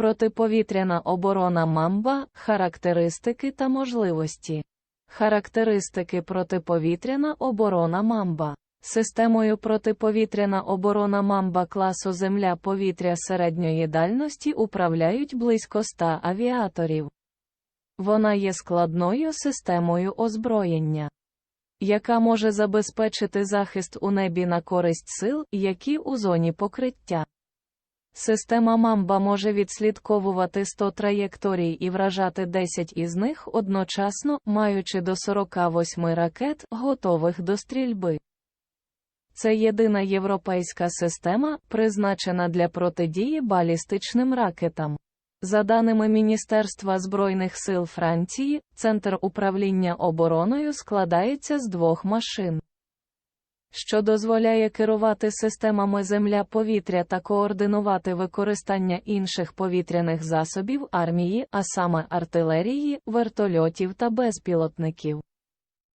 Протиповітряна оборона Мамба, характеристики та можливості. Характеристики протиповітряна оборона Мамба. Системою протиповітряна оборона Мамба класу Земля-повітря середньої дальності управляють близько 100 авіаторів. Вона є складною системою озброєння, яка може забезпечити захист у небі на користь сил, які у зоні покриття. Система Мамба може відслідковувати 100 траєкторій і вражати 10 із них одночасно, маючи до 48 ракет, готових до стрільби. Це єдина європейська система, призначена для протидії балістичним ракетам. За даними Міністерства Збройних сил Франції, центр управління обороною складається з двох машин, що дозволяє керувати системами земля-повітря та координувати використання інших повітряних засобів армії, а саме артилерії, вертольотів та безпілотників.